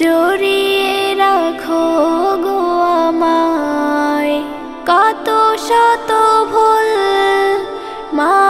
জড়িয়ে রাখো গো আমায়। কত শত ভুল মাফ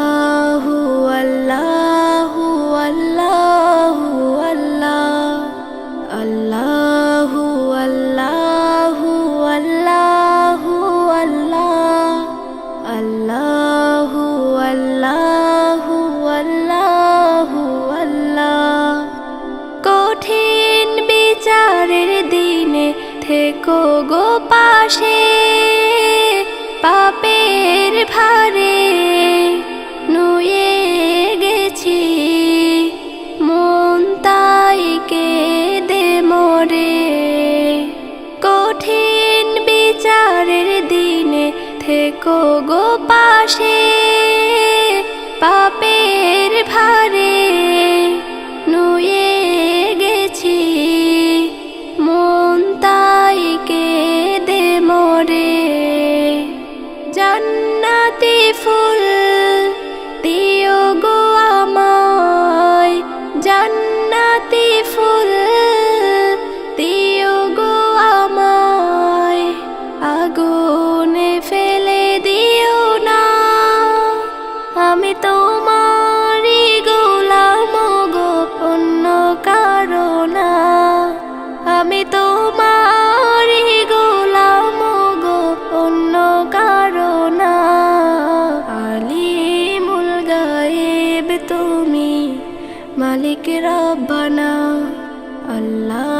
ভারে নুয়ে গেছি। মন তাইকে দে মরে। কঠিন বিচারের দিনে থেকো গো পাশে। মালিক রব্বানা আল্লাহু